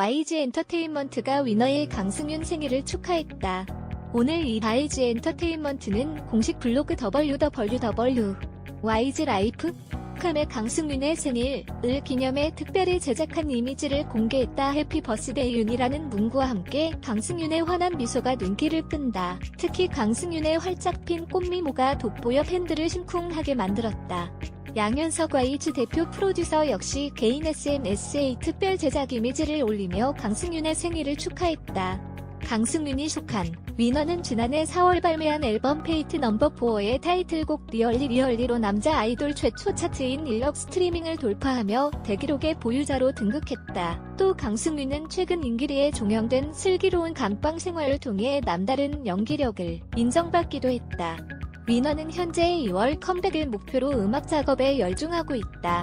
바이지 엔터테인먼트가 위너의 강승윤 생일을 축하했다. 오늘 이 바이지 엔터테인먼트는 공식 블로그 www YG 라이프 캄의 강승윤의 생일을 기념해 특별히 제작한 이미지를 공개했다. 해피 버스데이 윤이라는 문구와 함께 강승윤의 환한 미소가 눈길을 끈다. 특히 강승윤의 활짝 핀 꽃미모가 돋보여 팬들을 심쿵하게 만들었다. 양현석 YG 대표 프로듀서 역시 개인 SNS에 특별 제작 이미지를 올리며 강승윤의 생일을 축하했다. 강승윤이 속한 위너는 지난해 4월 발매한 앨범 페이트 넘버 4의 타이틀곡 리얼리 리얼리로 남자 아이돌 최초 차트인 1억 스트리밍을 돌파하며 대기록의 보유자로 등극했다. 또 강승윤은 최근 인기리에 종영된 슬기로운 감방 생활을 통해 남다른 연기력을 인정받기도 했다. 위너는 현재 2월 컴백을 목표로 음악 작업에 열중하고 있다.